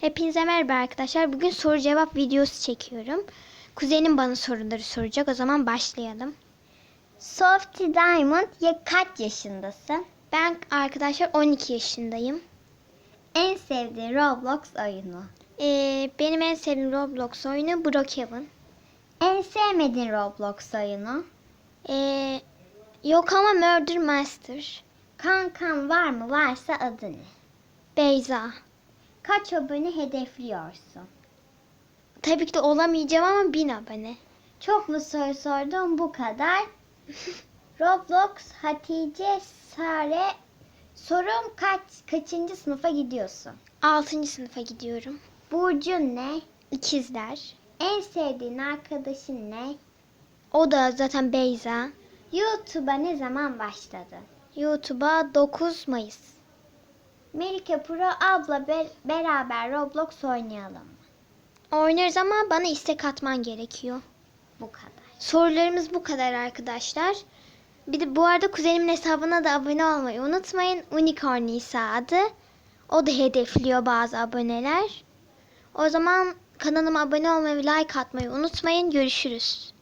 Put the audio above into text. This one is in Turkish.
Hepinize merhaba arkadaşlar. Bugün soru cevap videosu çekiyorum. Kuzenim bana soruları soracak. O zaman başlayalım. Softy Diamond ya kaç yaşındasın? Ben arkadaşlar 12 yaşındayım. En sevdiğin Roblox oyunu? Ee, benim en sevdiğim Roblox oyunu Brookhaven. En sevmediğin Roblox oyunu? Ee, yok ama Murder Master. Kankan var mı? Varsa adı ne? Beyza. Kaç abone hedefliyorsun? Tabii ki de olamayacağım ama 1000 abone. Çok mu soru sordum bu kadar? Roblox Hatice Sare Sorum kaç kaçıncı sınıfa gidiyorsun? 6. sınıfa gidiyorum. Burcun ne? İkizler. En sevdiğin arkadaşın ne? O da zaten Beyza. YouTube'a ne zaman başladın? YouTube'a 9 Mayıs. Melike Pro abla be- beraber Roblox oynayalım? Oynarız ama bana istek atman gerekiyor. Bu kadar. Sorularımız bu kadar arkadaşlar. Bir de bu arada kuzenimin hesabına da abone olmayı unutmayın. Unicorn Nisa adı. O da hedefliyor bazı aboneler. O zaman kanalıma abone olmayı ve like atmayı unutmayın. Görüşürüz.